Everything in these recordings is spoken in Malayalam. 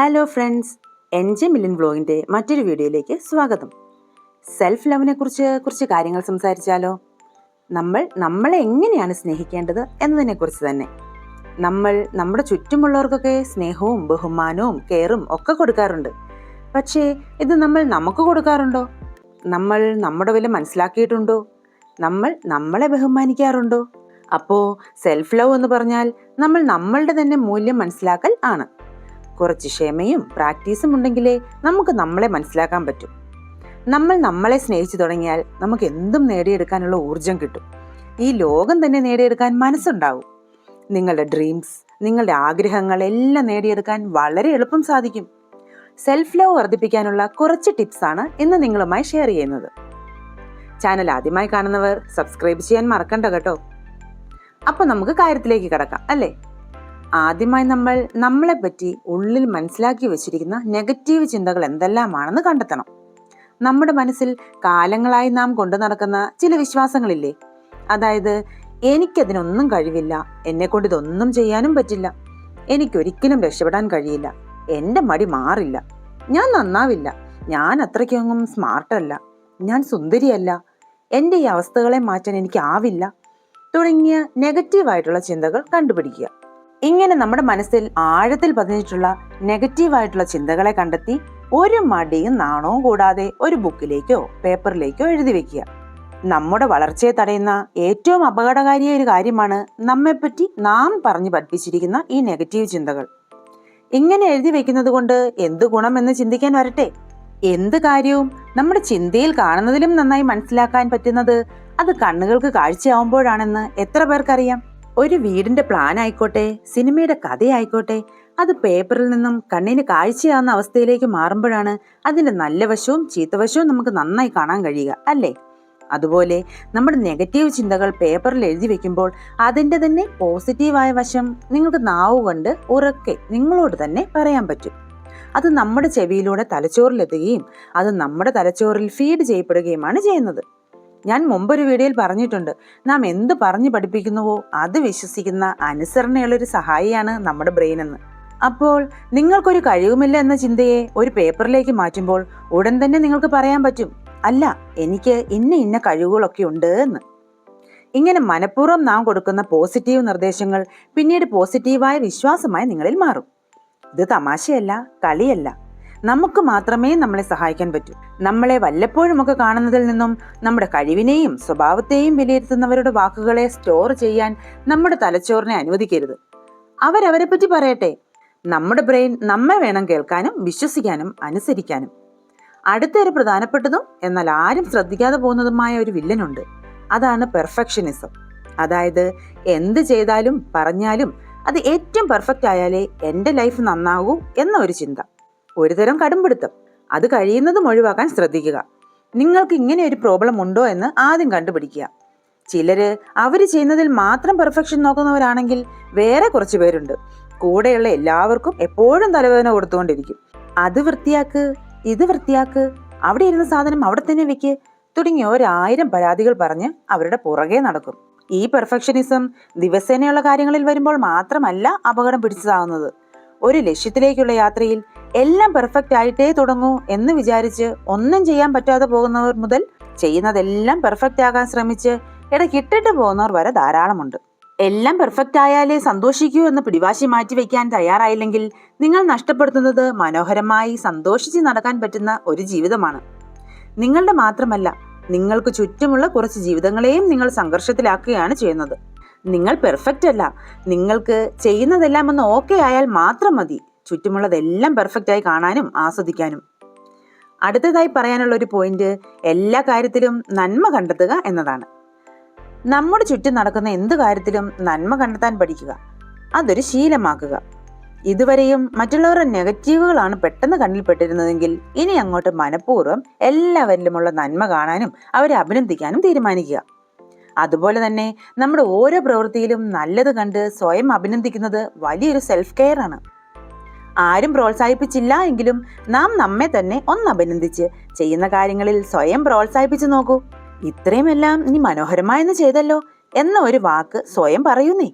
ഹലോ ഫ്രണ്ട്സ് എൻ ജെ മില്ലൻ വ്ലോഗിന്റെ മറ്റൊരു വീഡിയോയിലേക്ക് സ്വാഗതം. സെൽഫ് ലവിനെ കുറിച്ച് കുറച്ച് കാര്യങ്ങൾ സംസാരിച്ചാലോ? നമ്മൾ നമ്മളെ എങ്ങനെയാണ് സ്നേഹിക്കേണ്ടത് എന്നതിനെക്കുറിച്ച് തന്നെ. നമ്മൾ നമ്മുടെ ചുറ്റുമുള്ളവർക്കൊക്കെ സ്നേഹവും ബഹുമാനവും കെയറും ഒക്കെ കൊടുക്കാറുണ്ട്. പക്ഷേ ഇത് നമ്മൾ നമുക്ക് കൊടുക്കാറുണ്ടോ? നമ്മൾ നമ്മുടെ വില മനസ്സിലാക്കിയിട്ടുണ്ടോ? നമ്മൾ നമ്മളെ ബഹുമാനിക്കാറുണ്ടോ? അപ്പോൾ സെൽഫ് ലവ് എന്ന് പറഞ്ഞാൽ നമ്മൾ നമ്മളുടെ തന്നെ മൂല്യം മനസ്സിലാക്കൽ ആണ്. കുറച്ച് ക്ഷമയും പ്രാക്ടീസും ഉണ്ടെങ്കിലേ നമുക്ക് നമ്മളെ മനസ്സിലാക്കാൻ പറ്റും. നമ്മൾ നമ്മളെ സ്നേഹിച്ചു തുടങ്ങിയാൽ നമുക്ക് എന്തും നേടിയെടുക്കാനുള്ള ഊർജം കിട്ടും. ഈ ലോകം തന്നെ നേടിയെടുക്കാൻ മനസ്സുണ്ടാവും. നിങ്ങളുടെ ഡ്രീംസ് നിങ്ങളുടെ ആഗ്രഹങ്ങൾ എല്ലാം നേടിയെടുക്കാൻ വളരെ എളുപ്പം സാധിക്കും. സെൽഫ് ലവ് വർദ്ധിപ്പിക്കാനുള്ള കുറച്ച് ടിപ്സ് ആണ് ഇന്ന് നിങ്ങളുമായി ഷെയർ ചെയ്യുന്നത്. ചാനൽ ആദ്യമായി കാണുന്നവർ സബ്സ്ക്രൈബ് ചെയ്യാൻ മറക്കണ്ട കേട്ടോ. അപ്പോൾ നമുക്ക് കാര്യത്തിലേക്ക് കടക്കാം അല്ലേ? ആദ്യമായി നമ്മൾ നമ്മളെ പറ്റി ഉള്ളിൽ മനസ്സിലാക്കി വെച്ചിരിക്കുന്ന നെഗറ്റീവ് ചിന്തകൾ എന്തെല്ലാമാണെന്ന് കണ്ടെത്തണം. നമ്മുടെ മനസ്സിൽ കാലങ്ങളായി നാം കൊണ്ടു നടക്കുന്ന ചില വിശ്വാസങ്ങളില്ലേ? അതായത് എനിക്കതിനൊന്നും കഴിവില്ല. എന്നെ കൊണ്ട് ഇതൊന്നും ചെയ്യാനും പറ്റില്ല. എനിക്കൊരിക്കലും രക്ഷപ്പെടാൻ കഴിയില്ല. എന്റെ മടി മാറില്ല. ഞാൻ നന്നാവില്ല. ഞാൻ അത്രയ്ക്കൊന്നും സ്മാർട്ടല്ല. ഞാൻ സുന്ദരിയല്ല. എന്റെ ഈ അവസ്ഥകളെ മാറ്റാൻ എനിക്കാവില്ല. തുടങ്ങിയ നെഗറ്റീവായിട്ടുള്ള ചിന്തകൾ കണ്ടുപിടിക്കുക. ഇങ്ങനെ നമ്മുടെ മനസ്സിൽ ആഴത്തിൽ പതിഞ്ഞിട്ടുള്ള നെഗറ്റീവായിട്ടുള്ള ചിന്തകളെ കണ്ടെത്തി ഒരു മടിയും നാണവും കൂടാതെ ഒരു ബുക്കിലേക്കോ പേപ്പറിലേക്കോ എഴുതി വെക്കുക. നമ്മുടെ വളർച്ചയെ തടയുന്ന ഏറ്റവും അപകടകാരിയായ ഒരു കാര്യമാണ് നമ്മെപ്പറ്റി നാം പറഞ്ഞു പഠിപ്പിച്ചിരിക്കുന്ന ഈ നെഗറ്റീവ് ചിന്തകൾ. ഇങ്ങനെ എഴുതി വെക്കുന്നത് കൊണ്ട് എന്ത് ഗുണമെന്ന് ചിന്തിക്കാൻ വരട്ടെ? എന്ത് കാര്യവും നമ്മുടെ ചിന്തയിൽ കാണുന്നതിലും നന്നായി മനസ്സിലാക്കാൻ പറ്റുന്നത് അത് കണ്ണുകൾക്ക് കാഴ്ചയാവുമ്പോഴാണെന്ന് എത്ര പേർക്കറിയാം? ഒരു വീടിന്റെ പ്ലാൻ ആയിക്കോട്ടെ സിനിമയുടെ കഥയായിക്കോട്ടെ അത് പേപ്പറിൽ നിന്നും കണ്ണിന് കാഴ്ചയാവുന്ന അവസ്ഥയിലേക്ക് മാറുമ്പോഴാണ് അതിന്റെ നല്ല വശവും ചീത്തവശവും നമുക്ക് നന്നായി കാണാൻ കഴിയുക അല്ലേ? അതുപോലെ നമ്മുടെ നെഗറ്റീവ് ചിന്തകൾ പേപ്പറിൽ എഴുതി വെക്കുമ്പോൾ അതിന്റെ തന്നെ പോസിറ്റീവായ വശം നിങ്ങൾക്ക് നാവ് കൊണ്ട് ഉറക്കെ നിങ്ങളോട് തന്നെ പറയാൻ പറ്റും. അത് നമ്മുടെ ചെവിയിലൂടെ തലച്ചോറിലെത്തുകയും അത് നമ്മുടെ തലച്ചോറിൽ ഫീഡ് ചെയ്യപ്പെടുകയുമാണ് ചെയ്യുന്നത്. ഞാൻ മുമ്പൊരു വീഡിയോയിൽ പറഞ്ഞിട്ടുണ്ട്. നാം എന്ത് പറഞ്ഞു പഠിപ്പിക്കുന്നുവോ അത് വിശ്വസിക്കുന്ന അനുസരണയുള്ളൊരു സഹായിയാണ് നമ്മുടെ ബ്രെയിൻ എന്ന്. അപ്പോൾ നിങ്ങൾക്കൊരു കഴിവുമില്ല എന്ന ചിന്തയെ ഒരു പേപ്പറിലേക്ക് മാറ്റുമ്പോൾ ഉടൻ തന്നെ നിങ്ങൾക്ക് പറയാൻ പറ്റും അല്ല എനിക്ക് ഇന്ന ഇന്ന കഴിവുകളൊക്കെ ഉണ്ട് എന്ന്. ഇങ്ങനെ മനഃപൂർവം നാം കൊടുക്കുന്ന പോസിറ്റീവ് നിർദ്ദേശങ്ങൾ പിന്നീട് പോസിറ്റീവായ വിശ്വാസമായി നിങ്ങളിൽ മാറും. ഇത് തമാശയല്ല കളിയല്ല. നമുക്ക് മാത്രമേ നമ്മളെ സഹായിക്കാൻ പറ്റൂ. നമ്മളെ വല്ലപ്പോഴും ഒക്കെ കാണുന്നതിൽ നിന്നും നമ്മുടെ കഴിവിനെയും സ്വഭാവത്തെയും വിലയിരുത്തുന്നവരുടെ വാക്കുകളെ സ്റ്റോർ ചെയ്യാൻ നമ്മുടെ തലച്ചോറിനെ അനുവദിക്കരുത്. അവരവരെ പറ്റി പറയട്ടെ. നമ്മുടെ ബ്രെയിൻ നമ്മെ വേണം കേൾക്കാനും വിശ്വസിക്കാനും അനുസരിക്കാനും. അടുത്ത അടുത്തൊരു പ്രധാനപ്പെട്ടതും എന്നാൽ ആരും ശ്രദ്ധിക്കാതെ പോകുന്നതുമായ ഒരു വില്ലനുണ്ട് അതാണ് പെർഫെക്ഷനിസം അതായത് എന്ത് ചെയ്താലും പറഞ്ഞാലും അത് ഏറ്റവും പെർഫെക്റ്റ് ആയാലേ എന്റെ ലൈഫ് നന്നാകൂ എന്ന ഒരു ചിന്ത. ഒരുതരം കടുംപിടുത്തം. അത് കഴിയുന്നതും ഒഴിവാക്കാൻ ശ്രദ്ധിക്കുക. നിങ്ങൾക്ക് ഇങ്ങനെ ഒരു പ്രോബ്ലം ഉണ്ടോ എന്ന് ആദ്യം കണ്ടുപിടിക്കുക. ചിലര് അവർ ചെയ്യുന്നതിൽ മാത്രം പെർഫെക്ഷൻ നോക്കുന്നവരാണെങ്കിൽ വേറെ കുറച്ച് പേരുണ്ട്. കൂടെയുള്ള എല്ലാവർക്കും എപ്പോഴും തലവേദന കൊടുത്തുകൊണ്ടിരിക്കും. അത് വൃത്തിയാക്ക് ഇത് വൃത്തിയാക്ക് അവിടെ ഇരുന്ന സാധനം അവിടെ തന്നെ വെക്ക് തുടങ്ങിയ ഒരായിരം പരാതികൾ പറഞ്ഞ് അവരുടെ പുറകെ നടക്കും. ഈ പെർഫെക്ഷനിസം ദിവസേനയുള്ള കാര്യങ്ങളിൽ വരുമ്പോൾ മാത്രമല്ല അപകടം പിടിച്ചതാകുന്നത് ഒരു ലക്ഷ്യത്തിലേക്കുള്ള യാത്രയിൽ എല്ലാം പെർഫെക്റ്റ് ആയിട്ടേ തുടങ്ങൂ എന്ന് വിചാരിച്ച് ഒന്നും ചെയ്യാൻ പറ്റാതെ പോകുന്നവർ മുതൽ ചെയ്യുന്നതെല്ലാം പെർഫെക്റ്റ് ആകാൻ ശ്രമിച്ച് ഇടയ്ക്ക് ഇട്ടിട്ട് പോകുന്നവർ വരെ ധാരാളമുണ്ട്. എല്ലാം പെർഫെക്റ്റ് ആയാലേ സന്തോഷിക്കൂ എന്ന് പിടിവാശി മാറ്റി വെക്കാൻ തയ്യാറായില്ലെങ്കിൽ നിങ്ങൾ നഷ്ടപ്പെടുത്തുന്നത് മനോഹരമായി സന്തോഷിച്ച് നടക്കാൻ പറ്റുന്ന ഒരു ജീവിതമാണ്. നിങ്ങളുടെ മാത്രമല്ല നിങ്ങൾക്ക് ചുറ്റുമുള്ള കുറച്ച് ജീവിതങ്ങളെയും നിങ്ങൾ സംഘർഷത്തിലാക്കുകയാണ് ചെയ്യുന്നത്. നിങ്ങൾ പെർഫെക്റ്റ് അല്ല നിങ്ങൾക്ക് ചെയ്യുന്നതെല്ലാം ഒന്ന് ഓക്കെ ആയാൽ മാത്രം മതി. ചുറ്റുമുള്ളതെല്ലാം പെർഫെക്റ്റ് ആയി കാണാനും ആസ്വദിക്കാനും. അടുത്തതായി പറയാനുള്ള ഒരു പോയിന്റ് എല്ലാ കാര്യത്തിലും നന്മ കണ്ടെത്തുക എന്നതാണ്. നമ്മുടെ ചുറ്റും നടക്കുന്ന എന്ത് കാര്യത്തിലും നന്മ കണ്ടെത്താൻ പഠിക്കുക. അതൊരു ശീലമാക്കുക. ഇതുവരെയും മറ്റുള്ളവരുടെ നെഗറ്റീവുകളാണ് പെട്ടെന്ന് കണ്ണിൽപ്പെട്ടിരുന്നതെങ്കിൽ ഇനി അങ്ങോട്ട് മനഃപൂർവം എല്ലാവരിലുമുള്ള നന്മ കാണാനും അവരെ അഭിനന്ദിക്കാനും തീരുമാനിക്കുക. അതുപോലെ തന്നെ നമ്മുടെ ഓരോ പ്രവൃത്തിയിലും നല്ലത് കണ്ട് സ്വയം അഭിനന്ദിക്കുന്നത് വലിയൊരു സെൽഫ് കെയർ ആണ്. ആരും പ്രോത്സാഹിപ്പിച്ചില്ല എങ്കിലും നാം നമ്മെ തന്നെ ഒന്ന് അഭിനന്ദിച്ച് ചെയ്യുന്ന കാര്യങ്ങളിൽ സ്വയം പ്രോത്സാഹിപ്പിച്ചു നോക്കൂ. ഇത്രയുമെല്ലാം നീ മനോഹരമായെന്ന് ചെയ്തല്ലോ എന്ന ഒരു വാക്ക് സ്വയം പറയൂന്നേ.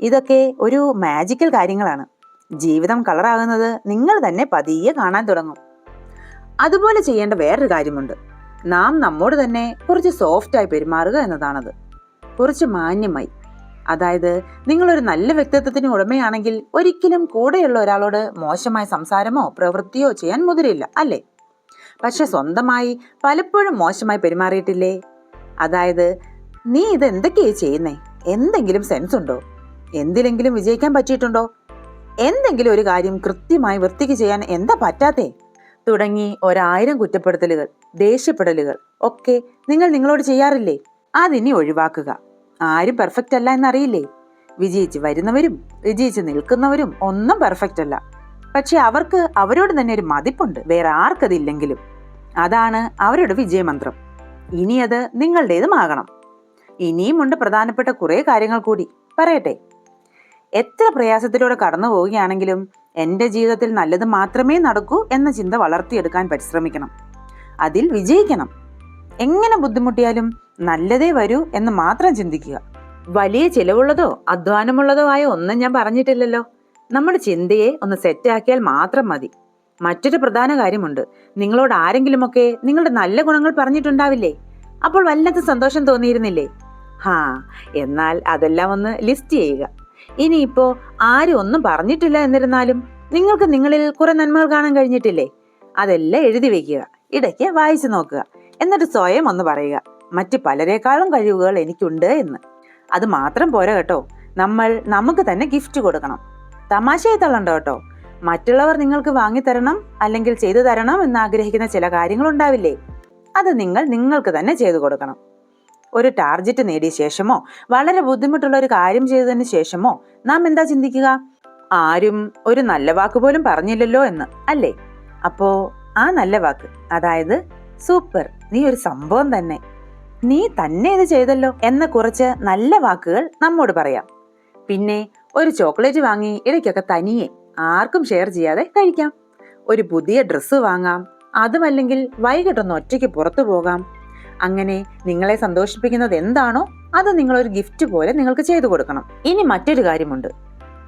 ഇതൊക്കെ ഒരു മാജിക്കൽ കാര്യങ്ങളാണ്. ജീവിതം കളറാകുന്നത് നിങ്ങൾ തന്നെ പതിയെ കാണാൻ തുടങ്ങും. അതുപോലെ ചെയ്യേണ്ട വേറൊരു കാര്യമുണ്ട്. നാം നമ്മോട് തന്നെ കുറച്ച് സോഫ്റ്റായി പെരുമാറുക എന്നതാണത്. കുറച്ച് മാന്യമായി അതായത് നിങ്ങളൊരു നല്ല വ്യക്തിത്വത്തിന് ഉടമയാണെങ്കിൽ ഒരിക്കലും കൂടെയുള്ള ഒരാളോട് മോശമായ സംസാരമോ പ്രവൃത്തിയോ ചെയ്യാൻ മുതിരില്ല അല്ലേ? പക്ഷെ സ്വന്തമായി പലപ്പോഴും മോശമായി പെരുമാറിയിട്ടില്ലേ? അതായത് നീ ഇത് എന്തൊക്കെയാ ചെയ്യുന്നേ? എന്തെങ്കിലും സെൻസ് ഉണ്ടോ എന്തിലെങ്കിലും വിജയിക്കാൻ പറ്റിയിട്ടുണ്ടോ? എന്തെങ്കിലും ഒരു കാര്യം കൃത്യമായി വൃത്തിക്ക് ചെയ്യാൻ എന്താ പറ്റാത്തേ? തുടങ്ങി ഒരായിരം കുറ്റപ്പെടുത്തലുകൾ ദേഷ്യപ്പെടലുകൾ ഒക്കെ നിങ്ങൾ നിങ്ങളോട് ചെയ്യാറില്ലേ? അതിനി ഒഴിവാക്കുക. ആരും പെർഫെക്റ്റ് അല്ല എന്നറിയില്ലേ? വിജയിച്ച് വരുന്നവരും വിജയിച്ച് നിൽക്കുന്നവരും ഒന്നും പെർഫെക്റ്റ് അല്ല. പക്ഷെ അവർക്ക് അവരോട് തന്നെ ഒരു മതിപ്പുണ്ട്. വേറെ ആർക്കതില്ലെങ്കിലും. അതാണ് അവരുടെ വിജയമന്ത്രം. ഇനി അത് നിങ്ങളുടേതുമാകണം ഇനിയുമുണ്ട് പ്രധാനപ്പെട്ട കുറേ കാര്യങ്ങൾ കൂടി. പറയട്ടെ. എത്ര പ്രയാസത്തിലൂടെ കടന്നു പോവുകയാണെങ്കിലും എന്റെ ജീവിതത്തിൽ നല്ലത് മാത്രമേ നടക്കൂ എന്ന ചിന്ത വളർത്തിയെടുക്കാൻ പരിശ്രമിക്കണം. അതിൽ വിജയിക്കണം. എങ്ങനെ ബുദ്ധിമുട്ടിയാലും നല്ലതേ വരൂ എന്ന് മാത്രം ചിന്തിക്കുക. വലിയ ചിലവുള്ളതോ അധ്വാനമുള്ളതോ ആയ ഒന്നും ഞാൻ പറഞ്ഞിട്ടില്ലല്ലോ. നമ്മുടെ ചിന്തയെ ഒന്ന് സെറ്റാക്കിയാൽ മാത്രം മതി. മറ്റൊരു പ്രധാന കാര്യമുണ്ട്. നിങ്ങളോട് ആരെങ്കിലുമൊക്കെ നിങ്ങളുടെ നല്ല ഗുണങ്ങൾ പറഞ്ഞിട്ടുണ്ടാവില്ലേ? അപ്പോൾ വല്ലാത്ത സന്തോഷം തോന്നിയിരുന്നില്ലേ? ഹാ എന്നാൽ അതെല്ലാം ഒന്ന് ലിസ്റ്റ് ചെയ്യുക. ഇനിയിപ്പോ ആരും ഒന്നും പറഞ്ഞിട്ടില്ല എന്നിരുന്നാലും നിങ്ങൾക്ക് നിങ്ങളിൽ കുറെ നന്മകൾ കാണാൻ കഴിഞ്ഞിട്ടില്ലേ? അതെല്ലാം എഴുതി വെക്കുക. ഇടയ്ക്ക് വായിച്ചു നോക്കുക. എന്നിട്ട് സ്വയം ഒന്ന് പറയുക. മറ്റ് പലരെക്കാളും കഴിവുകൾ എനിക്കുണ്ട് എന്ന്. അത് മാത്രം പോരാ കേട്ടോ. നമ്മൾ നമുക്ക് തന്നെ ഗിഫ്റ്റ് കൊടുക്കണം. തമാശയായി തള്ളണ്ട കേട്ടോ. മറ്റുള്ളവർ നിങ്ങൾക്ക് വാങ്ങിത്തരണം അല്ലെങ്കിൽ ചെയ്തു തരണം എന്ന് ആഗ്രഹിക്കുന്ന ചില കാര്യങ്ങൾ ഉണ്ടാവില്ലേ? അത് നിങ്ങൾ നിങ്ങൾക്ക് തന്നെ ചെയ്തു കൊടുക്കണം. ഒരു ടാർജറ്റ് നേടിയ ശേഷമോ വളരെ ബുദ്ധിമുട്ടുള്ള ഒരു കാര്യം ചെയ്തതിന് ശേഷമോ നാം എന്താ ചിന്തിക്കുക? ആരും ഒരു നല്ല വാക്ക് പോലും പറഞ്ഞില്ലല്ലോ എന്ന് അല്ലേ? അപ്പോ ആ നല്ല വാക്ക് അതായത് സൂപ്പർ നീ ഒരു സംഭവം തന്നെ. നീ തന്നെ ഇത് ചെയ്തല്ലോ എന്ന കുറച്ച് നല്ല വാക്കുകൾ നമ്മോട് പറയാം. പിന്നെ ഒരു ചോക്ലേറ്റ് വാങ്ങി ഇടയ്ക്കൊക്കെ തനിയെ ആർക്കും ഷെയർ ചെയ്യാതെ കഴിക്കാം. ഒരു പുതിയ ഡ്രസ്സ് വാങ്ങാം. അതുമല്ലെങ്കിൽ വൈകിട്ടൊന്ന് ഒറ്റയ്ക്ക് പുറത്തു പോകാം. അങ്ങനെ നിങ്ങളെ സന്തോഷിപ്പിക്കുന്നത് എന്താണോ അത് നിങ്ങളൊരു ഗിഫ്റ്റ് പോലെ നിങ്ങൾക്ക് ചെയ്തു കൊടുക്കണം. ഇനി മറ്റൊരു കാര്യമുണ്ട്.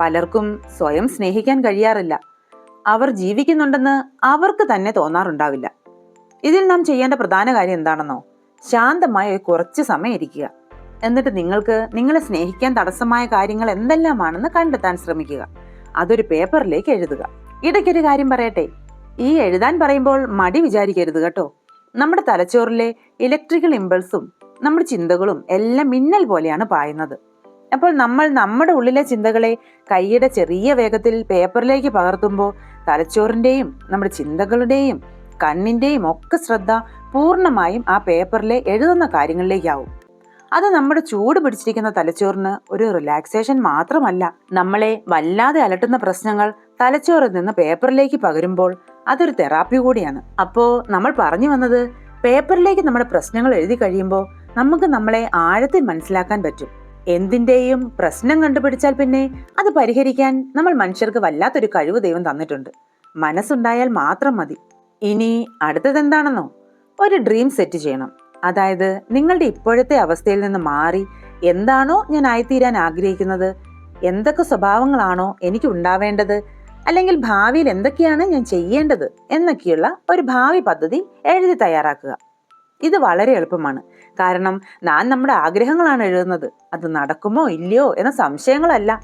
പലർക്കും സ്വയം സ്നേഹിക്കാൻ കഴിയാറില്ല. അവർ ജീവിക്കുന്നുണ്ടെന്ന് അവർക്ക് തന്നെ തോന്നാറുണ്ടാവില്ല. ഇതിൽ നാം ചെയ്യേണ്ട പ്രധാന കാര്യം എന്താണെന്നോ? ശാന്തമായ കുറച്ച് സമയം ഇരിക്കുക. എന്നിട്ട് നിങ്ങൾക്ക് നിങ്ങളെ സ്നേഹിക്കാൻ തടസ്സമായ കാര്യങ്ങൾ എന്തെല്ലാമാണെന്ന് കണ്ടെത്താൻ ശ്രമിക്കുക. അതൊരു പേപ്പറിലേക്ക് എഴുതുക. ഇടയ്ക്കൊരു കാര്യം പറയട്ടെ. ഈ എഴുതാൻ പറയുമ്പോൾ മടി വിചാരിക്കരുത് കേട്ടോ. നമ്മുടെ തലച്ചോറിലെ ഇലക്ട്രിക്കൽ ഇമ്പൾസും നമ്മുടെ ചിന്തകളും എല്ലാം മിന്നൽ പോലെയാണ് പായുന്നത്. അപ്പോൾ നമ്മൾ നമ്മുടെ ഉള്ളിലെ ചിന്തകളെ കൈയുടെ ചെറിയ വേഗത്തിൽ പേപ്പറിലേക്ക് പകർത്തുമ്പോൾ തലച്ചോറിന്റെയും നമ്മുടെ ചിന്തകളുടെയും കണ്ണിന്റെയും ഒക്കെ ശ്രദ്ധ പൂർണമായും ആ പേപ്പറിലെ എഴുതുന്ന കാര്യങ്ങളിലേക്കാവും. അത് നമ്മുടെ ചൂട് പിടിച്ചിരിക്കുന്ന തലച്ചോറിന് ഒരു റിലാക്സേഷൻ മാത്രമല്ല. നമ്മളെ വല്ലാതെ അലട്ടുന്ന പ്രശ്നങ്ങൾ തലച്ചോറിൽ നിന്ന് പേപ്പറിലേക്ക് പകരുമ്പോൾ അതൊരു തെറാപ്പി കൂടിയാണ്. അപ്പോൾ നമ്മൾ പറഞ്ഞു വന്നത് പേപ്പറിലേക്ക് നമ്മുടെ പ്രശ്നങ്ങൾ എഴുതി കഴിയുമ്പോൾ നമുക്ക് നമ്മളെ ആഴത്തിൽ മനസ്സിലാക്കാൻ പറ്റും. എന്തിന്റെയും പ്രശ്നം കണ്ടുപിടിച്ചാൽ പിന്നെ അത് പരിഹരിക്കാൻ നമ്മൾ മനുഷ്യർക്ക് വല്ലാത്തൊരു കഴിവ് ദൈവം തന്നിട്ടുണ്ട്. മനസ്സുണ്ടായാൽ മാത്രം മതി. ഇനി അടുത്തത് എന്താണെന്നോ? ഒരു ഡ്രീം സെറ്റ് ചെയ്യണം. അതായത് നിങ്ങളുടെ ഇപ്പോഴത്തെ അവസ്ഥയിൽ നിന്ന് മാറി എന്താണോ ഞാൻ ആയിത്തീരാൻ ആഗ്രഹിക്കുന്നത് എന്തൊക്കെ സ്വഭാവങ്ങളാണോ എനിക്ക് ഉണ്ടാവേണ്ടത് അല്ലെങ്കിൽ ഭാവിയിൽ എന്തൊക്കെയാണ് ഞാൻ ചെയ്യേണ്ടത് എന്നൊക്കെയുള്ള ഒരു ഭാവി പദ്ധതി എഴുതി തയ്യാറാക്കുക. ഇത് വളരെ എളുപ്പമാണ്. കാരണം നാം നമ്മുടെ ആഗ്രഹങ്ങളാണ് എഴുതുന്നത്. അത് നടക്കുമോ ഇല്ലയോ എന്ന സംശയങ്ങളല്ല.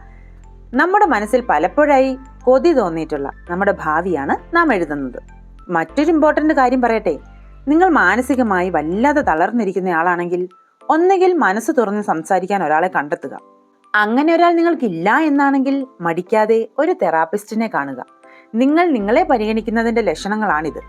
നമ്മുടെ മനസ്സിൽ പലപ്പോഴായി കൊതി തോന്നിയിട്ടുള്ള നമ്മുടെ ഭാവിയാണ് നാം എഴുതുന്നത്. മറ്റൊരു ഇമ്പോർട്ടന്റ് കാര്യം പറയട്ടെ. നിങ്ങൾ മാനസികമായി വല്ലാതെ തളർന്നിരിക്കുന്നയാളാണെങ്കിൽ ഒന്നുകിൽ മനസ്സ് തുറന്ന് സംസാരിക്കാൻ ഒരാളെ കണ്ടെത്തുക. അങ്ങനെ ഒരാൾ നിങ്ങൾക്കില്ല എന്നാണെങ്കിൽ മടിക്കാതെ ഒരു തെറാപ്പിസ്റ്റിനെ കാണുക. നിങ്ങൾ നിങ്ങളെ പരിഗണിക്കുന്നതിന്റെ ലക്ഷണങ്ങളാണിത്.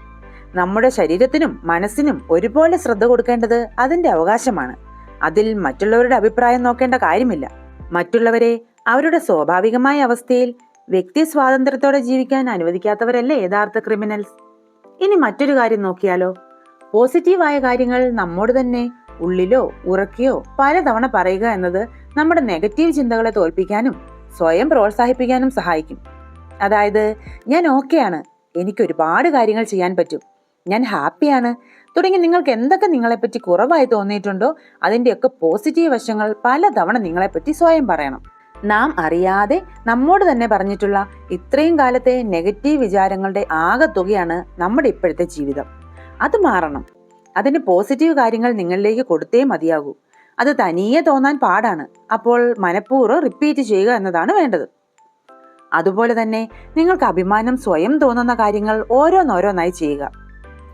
നമ്മുടെ ശരീരത്തിനും മനസ്സിനും ഒരുപോലെ ശ്രദ്ധ കൊടുക്കേണ്ടത് അതിന്റെ അവകാശമാണ്. അതിൽ മറ്റുള്ളവരുടെ അഭിപ്രായം നോക്കേണ്ട കാര്യമില്ല. മറ്റുള്ളവരെ അവരുടെ സ്വാഭാവികമായ അവസ്ഥയിൽ വ്യക്തി സ്വാതന്ത്ര്യത്തോടെ ജീവിക്കാൻ അനുവദിക്കാത്തവരല്ലേ യഥാർത്ഥ ക്രിമിനൽസ്? ഇനി മറ്റൊരു കാര്യം നോക്കിയാലോ? പോസിറ്റീവായ കാര്യങ്ങൾ നമ്മോട് തന്നെ ഉള്ളിലോ ഉറക്കിയോ പലതവണ പറയുക എന്നത് നമ്മുടെ നെഗറ്റീവ് ചിന്തകളെ തോൽപ്പിക്കാനും സ്വയം പ്രോത്സാഹിപ്പിക്കാനും സഹായിക്കും. അതായത് ഞാൻ ഓക്കെയാണ് എനിക്ക് ഒരുപാട് കാര്യങ്ങൾ ചെയ്യാൻ പറ്റും ഞാൻ ഹാപ്പിയാണ്. തുടങ്ങി നിങ്ങൾക്ക് എന്തൊക്കെ നിങ്ങളെപ്പറ്റി കുറവായി തോന്നിയിട്ടുണ്ടോ അതിന്റെയൊക്കെ പോസിറ്റീവ് വശങ്ങൾ പലതവണ നിങ്ങളെപ്പറ്റി സ്വയം പറയണം. നാം അറിയാതെ നമ്മോട് തന്നെ പറഞ്ഞിട്ടുള്ള ഇത്രയും കാലത്തെ നെഗറ്റീവ് വിചാരങ്ങളുടെ ആകെത്തുകയാണ് നമ്മുടെ ഇപ്പോഴത്തെ ജീവിതം. അത് മാറണം. അതിന് പോസിറ്റീവ് കാര്യങ്ങൾ നിങ്ങളിലേക്ക് കൊടുത്തേ മതിയാകൂ. അത് തനിയെ തോന്നാൻ പാടാണ്. അപ്പോൾ മനഃപൂർവം റിപ്പീറ്റ് ചെയ്യുക എന്നതാണ് വേണ്ടത്. അതുപോലെ തന്നെ നിങ്ങൾക്ക് അഭിമാനം സ്വയം തോന്നുന്ന കാര്യങ്ങൾ ഓരോന്നോരോന്നായി ചെയ്യുക.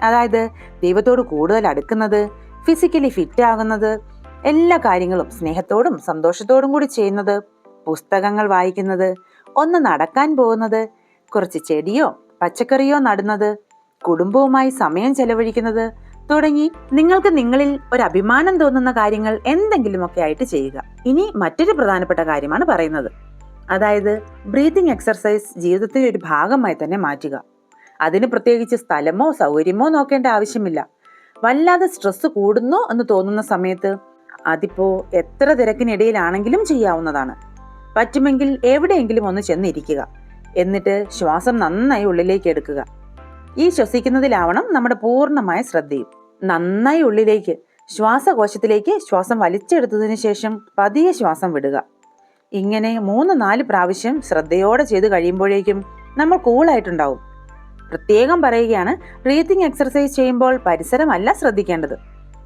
അതായത് ദൈവത്തോട് കൂടുതൽ അടുക്കുന്നത് ഫിസിക്കലി ഫിറ്റ് ആകുന്നത് എല്ലാ കാര്യങ്ങളും സ്നേഹത്തോടും സന്തോഷത്തോടും കൂടി ചെയ്യുന്നത് പുസ്തകങ്ങൾ വായിക്കുന്നത് ഒന്ന് നടക്കാൻ പോകുന്നത് കുറച്ച് ചെടിയോ പച്ചക്കറിയോ നടുന്നത് കുടുംബവുമായി സമയം ചെലവഴിക്കുന്നത് തുടങ്ങി നിങ്ങൾക്ക് നിങ്ങളിൽ ഒരു അഭിമാനം തോന്നുന്ന കാര്യങ്ങൾ എന്തെങ്കിലുമൊക്കെ ആയിട്ട് ചെയ്യുക. ഇനി മറ്റൊരു പ്രധാനപ്പെട്ട കാര്യമാണ് പറയുന്നത്. അതായത് ബ്രീതിങ് എക്സർസൈസ് ജീവിതത്തിന്റെ ഒരു ഭാഗമായി തന്നെ മാറ്റുക. അതിന് പ്രത്യേകിച്ച് സ്ഥലമോ സൗകര്യമോ നോക്കേണ്ട ആവശ്യമില്ല. വല്ലാതെ സ്ട്രെസ് കൂടുന്നു എന്ന് തോന്നുന്ന സമയത്ത് അതിപ്പോ എത്ര തിരക്കിനിടയിലാണെങ്കിലും ചെയ്യാവുന്നതാണ്. പറ്റുമെങ്കിൽ എവിടെയെങ്കിലും ഒന്ന് ചെന്നിരിക്കുക. എന്നിട്ട് ശ്വാസം നന്നായി ഉള്ളിലേക്ക് എടുക്കുക. ഈ ശ്വസിക്കുന്നതിലാവണം നമ്മുടെ പൂർണമായ ശ്രദ്ധയും. നന്നായി ഉള്ളിലേക്ക് ശ്വാസകോശത്തിലേക്ക് ശ്വാസം വലിച്ചെടുത്തതിന് ശേഷം പതിയെ ശ്വാസം വിടുക. ഇങ്ങനെ മൂന്ന് നാല് പ്രാവശ്യം ശ്രദ്ധയോടെ ചെയ്ത് കഴിയുമ്പോഴേക്കും നമ്മൾ കൂളായിട്ടുണ്ടാവും. പ്രത്യേകം പറയുകയാണ് ബ്രീത്തിങ് എക്സർസൈസ് ചെയ്യുമ്പോൾ പരിസരമല്ല ശ്രദ്ധിക്കേണ്ടത്.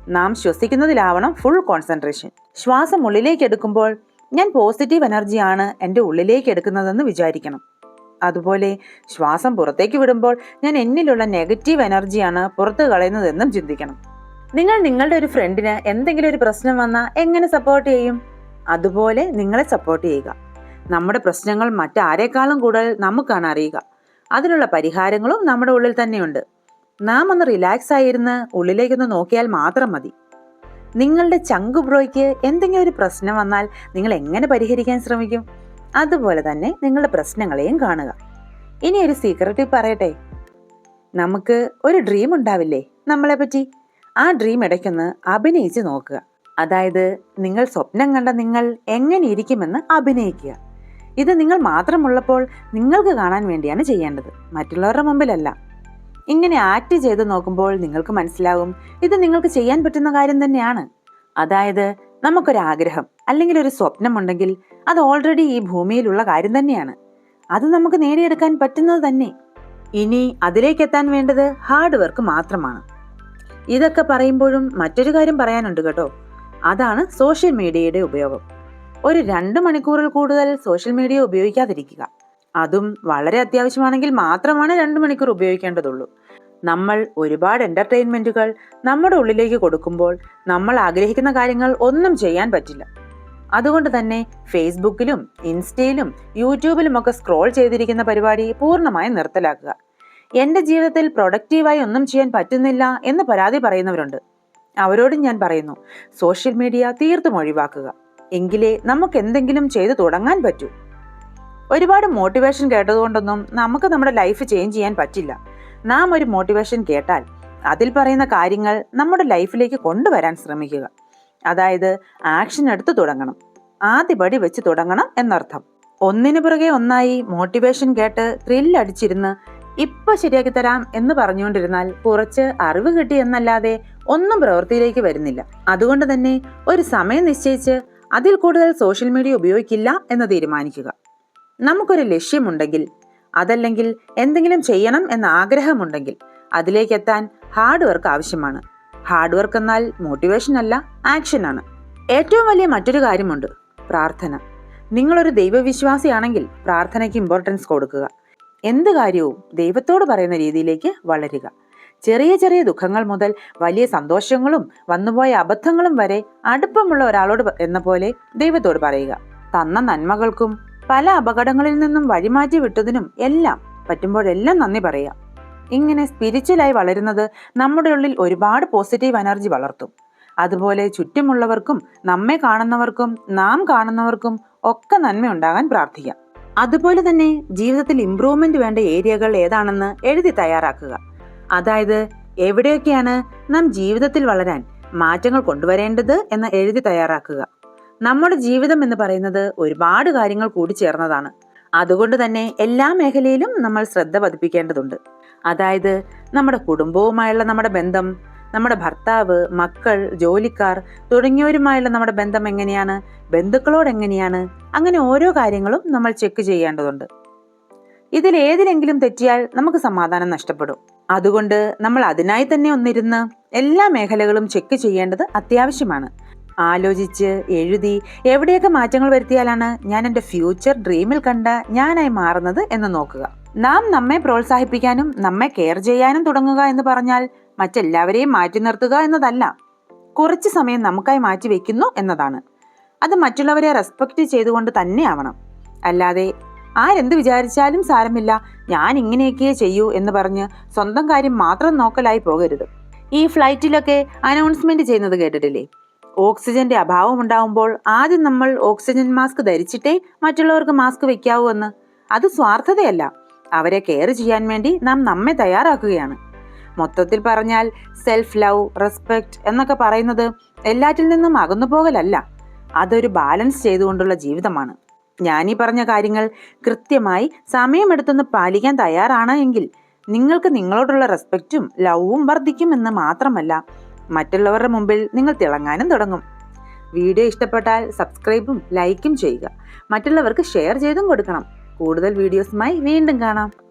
നാം ശ്വസിക്കുന്നതിലാവണം ഫുൾ കോൺസെൻട്രേഷൻ ശ്വാസം ഉള്ളിലേക്ക് എടുക്കുമ്പോൾ ഞാൻ പോസിറ്റീവ് എനർജിയാണ് എന്റെ ഉള്ളിലേക്ക് എടുക്കുന്നതെന്ന് വിചാരിക്കണം. അതുപോലെ ശ്വാസം പുറത്തേക്ക് വിടുമ്പോൾ ഞാൻ എന്നിലുള്ള നെഗറ്റീവ് എനർജിയാണ് പുറത്ത് കളയുന്നതെന്നും ചിന്തിക്കണം. നിങ്ങൾ നിങ്ങളുടെ ഒരു ഫ്രണ്ടിന് എന്തെങ്കിലും ഒരു പ്രശ്നം വന്നാൽ എങ്ങനെ സപ്പോർട്ട് ചെയ്യും? അതുപോലെ നിങ്ങളെ സപ്പോർട്ട് ചെയ്യുക. നമ്മുടെ പ്രശ്നങ്ങൾ മറ്റാരേക്കാളും കൂടുതൽ നമുക്കാണ് അറിയുക. അതിനുള്ള പരിഹാരങ്ങളും നമ്മുടെ ഉള്ളിൽ തന്നെയുണ്ട്. നാം ഒന്ന് റിലാക്സ് ആയിരുന്ന് ഉള്ളിലേക്കൊന്ന് നോക്കിയാൽ മാത്രം മതി. നിങ്ങളുടെ ചങ്കു ബ്രോയ്ക്ക് എന്തെങ്കിലും ഒരു പ്രശ്നം വന്നാൽ നിങ്ങൾ എങ്ങനെ പരിഹരിക്കാൻ ശ്രമിക്കും? അതുപോലെ തന്നെ നിങ്ങളുടെ പ്രശ്നങ്ങളെയും കാണുക. ഇനി ഒരു സീക്രട്ട് പറയട്ടെ. നമുക്ക് ഒരു ഡ്രീം ഉണ്ടാവില്ലേ നമ്മളെ പറ്റി ആ ഡ്രീം ഇടയ്ക്കൊന്ന് അഭിനയിച്ച് നോക്കുക. അതായത് നിങ്ങൾ സ്വപ്നം കണ്ട നിങ്ങൾ എങ്ങനെ ഇരിക്കുമെന്ന് അഭിനയിക്കുക. ഇത് നിങ്ങൾ മാത്രമുള്ളപ്പോൾ നിങ്ങൾക്ക് കാണാൻ വേണ്ടിയാണ് ചെയ്യേണ്ടത്. മറ്റുള്ളവരുടെ മുമ്പിലല്ല. ഇങ്ങനെ ആക്ട് ചെയ്ത് നോക്കുമ്പോൾ നിങ്ങൾക്ക് മനസ്സിലാവും ഇത് നിങ്ങൾക്ക് ചെയ്യാൻ പറ്റുന്ന കാര്യം തന്നെയാണ്. അതായത് നമുക്കൊരാഗ്രഹം അല്ലെങ്കിൽ ഒരു സ്വപ്നമുണ്ടെങ്കിൽ അത് ഓൾറെഡി ഈ ഭൂമിയിലുള്ള കാര്യം തന്നെയാണ്. അത് നമുക്ക് നേടിയെടുക്കാൻ പറ്റുന്നത് തന്നെ. ഇനി അതിലേക്ക് എത്താൻ വേണ്ടത് ഹാർഡ് വർക്ക് മാത്രമാണ്. ഇതൊക്കെ പറയുമ്പോഴും മറ്റൊരു കാര്യം പറയാനുണ്ട് കേട്ടോ. അതാണ് സോഷ്യൽ മീഡിയയുടെ ഉപയോഗം. ഒരു രണ്ട് മണിക്കൂറിൽ കൂടുതൽ സോഷ്യൽ മീഡിയ ഉപയോഗിക്കാതിരിക്കുക. അതും വളരെ അത്യാവശ്യമാണെങ്കിൽ മാത്രമാണ് രണ്ട് മണിക്കൂർ ഉപയോഗിക്കേണ്ടതുള്ളൂ. നമ്മൾ ഒരുപാട് എന്റർടൈൻമെന്റുകൾ നമ്മുടെ ഉള്ളിലേക്ക് കൊടുക്കുമ്പോൾ നമ്മൾ ആഗ്രഹിക്കുന്ന കാര്യങ്ങൾ ഒന്നും ചെയ്യാൻ പറ്റില്ല. അതുകൊണ്ട് തന്നെ ഫേസ്ബുക്കിലും ഇൻസ്റ്റയിലും യൂട്യൂബിലും ഒക്കെ സ്ക്രോൾ ചെയ്തിരിക്കുന്ന പരിപാടി പൂർണമായും നിർത്തലാക്കുക. എന്റെ ജീവിതത്തിൽ പ്രൊഡക്റ്റീവായി ഒന്നും ചെയ്യാൻ പറ്റുന്നില്ല എന്ന് പരാതി പറയുന്നവരുണ്ട്. അവരോടും ഞാൻ പറയുന്നു സോഷ്യൽ മീഡിയ തീർത്തും ഒഴിവാക്കുക. എങ്കിലേ നമുക്ക് എന്തെങ്കിലും ചെയ്തു തുടങ്ങാൻ പറ്റൂ. ഒരുപാട് മോട്ടിവേഷൻ കേട്ടതുകൊണ്ടൊന്നും നമുക്ക് നമ്മുടെ ലൈഫ് ചേഞ്ച് ചെയ്യാൻ പറ്റില്ല. നാം ഒരു മോട്ടിവേഷൻ കേട്ടാൽ അതിൽ പറയുന്ന കാര്യങ്ങൾ നമ്മുടെ ലൈഫിലേക്ക് കൊണ്ടുവരാൻ ശ്രമിക്കുക. അതായത് ആക്ഷൻ എടുത്ത് തുടങ്ങണം. ആദ്യപടി വെച്ച് തുടങ്ങണം എന്നർത്ഥം. ഒന്നിനു പുറകെ ഒന്നായി മോട്ടിവേഷൻ കേട്ട് ത്രില്ലടിച്ചിരുന്ന് ഇപ്പൊ ശരിയാക്കി തരാം എന്ന് പറഞ്ഞുകൊണ്ടിരുന്നാൽ കുറച്ച് അറിവ് കിട്ടി എന്നല്ലാതെ ഒന്നും പ്രവൃത്തിയിലേക്ക് വരുന്നില്ല. അതുകൊണ്ട് തന്നെ ഒരു സമയം നിശ്ചയിച്ച് അതിൽ കൂടുതൽ സോഷ്യൽ മീഡിയ ഉപയോഗിക്കില്ല എന്ന് തീരുമാനിക്കുക. നമുക്കൊരു ലക്ഷ്യമുണ്ടെങ്കിൽ അതല്ലെങ്കിൽ എന്തെങ്കിലും ചെയ്യണം എന്ന ആഗ്രഹമുണ്ടെങ്കിൽ അതിലേക്ക് എത്താൻ ഹാർഡ് വർക്ക് ആവശ്യമാണ്. ഹാർഡ് വർക്ക് എന്നാൽ മോട്ടിവേഷൻ അല്ല ആക്ഷനാണ് ഏറ്റവും വലിയ മറ്റൊരു കാര്യമുണ്ട് പ്രാർത്ഥന. നിങ്ങളൊരു ദൈവവിശ്വാസിയാണെങ്കിൽ പ്രാർത്ഥനയ്ക്ക് ഇമ്പോർട്ടൻസ് കൊടുക്കുക. എന്ത് കാര്യവും ദൈവത്തോട് പറയുന്ന രീതിയിലേക്ക് വളരുക. ചെറിയ ചെറിയ ദുഃഖങ്ങൾ മുതൽ വലിയ സന്തോഷങ്ങളും വന്നുപോയ അബദ്ധങ്ങളും വരെ അടുപ്പമുള്ള ഒരാളോട് എന്ന പോലെ ദൈവത്തോട് പറയുക. തന്ന നന്മകൾക്കും പല അപകടങ്ങളിൽ നിന്നും വഴിമാറ്റി വിട്ടതിനും എല്ലാം പറ്റുമ്പോഴെല്ലാം നന്ദി പറയാം. ഇങ്ങനെ സ്പിരിച്വലായി വളരുന്നത് നമ്മുടെ ഉള്ളിൽ ഒരുപാട് പോസിറ്റീവ് എനർജി വളർത്തും. അതുപോലെ ചുറ്റുമുള്ളവർക്കും നമ്മെ കാണുന്നവർക്കും നാം കാണുന്നവർക്കും ഒക്കെ നന്മ ഉണ്ടാകാൻ പ്രാർത്ഥിക്കാം. അതുപോലെ തന്നെ ജീവിതത്തിൽ ഇംപ്രൂവ്മെന്റ് വേണ്ട ഏരിയകൾ ഏതാണെന്ന് എഴുതി തയ്യാറാക്കുക. അതായത് എവിടെയൊക്കെയാണ് നാം ജീവിതത്തിൽ വളരാൻ മാറ്റങ്ങൾ കൊണ്ടുവരേണ്ടത് എന്ന് എഴുതി തയ്യാറാക്കുക. നമ്മുടെ ജീവിതം എന്ന് പറയുന്നത് ഒരുപാട് കാര്യങ്ങൾ കൂടി ചേർന്നതാണ്. അതുകൊണ്ട് തന്നെ എല്ലാ മേഖലയിലും നമ്മൾ ശ്രദ്ധ പതിപ്പിക്കേണ്ടതുണ്ട്. അതായത് നമ്മുടെ കുടുംബവുമായുള്ള നമ്മുടെ ബന്ധം നമ്മുടെ ഭർത്താവ് മക്കൾ ജോലിക്കാർ തുടങ്ങിയവരുമായുള്ള നമ്മുടെ ബന്ധം എങ്ങനെയാണ് ബന്ധുക്കളോട് എങ്ങനെയാണ് അങ്ങനെ ഓരോ കാര്യങ്ങളും നമ്മൾ ചെക്ക് ചെയ്യേണ്ടതുണ്ട്. ഇതിൽ ഏതിലെങ്കിലും തെറ്റിയാൽ നമുക്ക് സമാധാനം നഷ്ടപ്പെടും. അതുകൊണ്ട് നമ്മൾ അതിനായി തന്നെ ഒന്നിരുന്ന് എല്ലാ മേഖലകളും ചെക്ക് ചെയ്യേണ്ടത് അത്യാവശ്യമാണ്. ആലോചിച്ച് എഴുതി എവിടെയൊക്കെ മാറ്റങ്ങൾ വരുത്തിയാലാണ് ഞാൻ എന്റെ ഫ്യൂച്ചർ ഡ്രീമിൽ കണ്ട ഞാനായി മാറുന്നത് എന്ന് നോക്കുക. നാം നമ്മെ പ്രോത്സാഹിപ്പിക്കാനും നമ്മെ കെയർ ചെയ്യാനും തുടങ്ങുക എന്ന് പറഞ്ഞാൽ മറ്റെല്ലാവരെയും മാറ്റി നിർത്തുക എന്നതല്ല. കുറച്ച് സമയം നമുക്കായി മാറ്റി വെക്കുന്നു എന്നതാണ്. അത് മറ്റുള്ളവരെ റെസ്പെക്റ്റ് ചെയ്തുകൊണ്ട് തന്നെ ആവണം. അല്ലാതെ ആരെന്ത് വിചാരിച്ചാലും സാരമില്ല ഞാൻ ഇങ്ങനെയൊക്കെ ചെയ്യൂ എന്ന് പറഞ്ഞ് സ്വന്തം കാര്യം മാത്രം നോക്കലായി പോകരുത്. ഈ ഫ്ലൈറ്റിലൊക്കെ അനൗൺസ്മെന്റ് ചെയ്യുന്നത് കേട്ടിട്ടില്ലേ? ഓക്സിജന്റെ അഭാവം ഉണ്ടാവുമ്പോൾ ആദ്യം നമ്മൾ ഓക്സിജൻ മാസ്ക് ധരിച്ചിട്ടേ മറ്റുള്ളവർക്ക് മാസ്ക് വെക്കാവൂ എന്ന്. അത് സ്വാർത്ഥതയല്ല. അവരെ കെയർ ചെയ്യാൻ വേണ്ടി നാം നമ്മെ തയ്യാറാക്കുകയാണ്. മൊത്തത്തിൽ പറഞ്ഞാൽ സെൽഫ് ലവ് റെസ്പെക്ട് എന്നൊക്കെ പറയുന്നത് എല്ലാറ്റിൽ നിന്നും അകന്നു പോകലല്ല. അതൊരു ബാലൻസ് ചെയ്തുകൊണ്ടുള്ള ജീവിതമാണ്. ഞാനീ പറഞ്ഞ കാര്യങ്ങൾ കൃത്യമായി സമയമെടുത്തൊന്ന് പാലിക്കാൻ തയ്യാറാണ് എങ്കിൽ നിങ്ങൾക്ക് നിങ്ങളോടുള്ള റെസ്പെക്റ്റും ലവും വർദ്ധിക്കുമെന്ന് മാത്രമല്ല. മറ്റുള്ളവരുടെ മുമ്പിൽ നിങ്ങൾ തിളങ്ങാനും തുടങ്ങും. വീഡിയോ ഇഷ്ടപ്പെട്ടാൽ സബ്സ്ക്രൈബും ലൈക്കും ചെയ്യുക. മറ്റുള്ളവർക്ക് ഷെയർ ചെയ്തും കൊടുക്കണം. കൂടുതൽ വീഡിയോസുമായി വീണ്ടും കാണാം.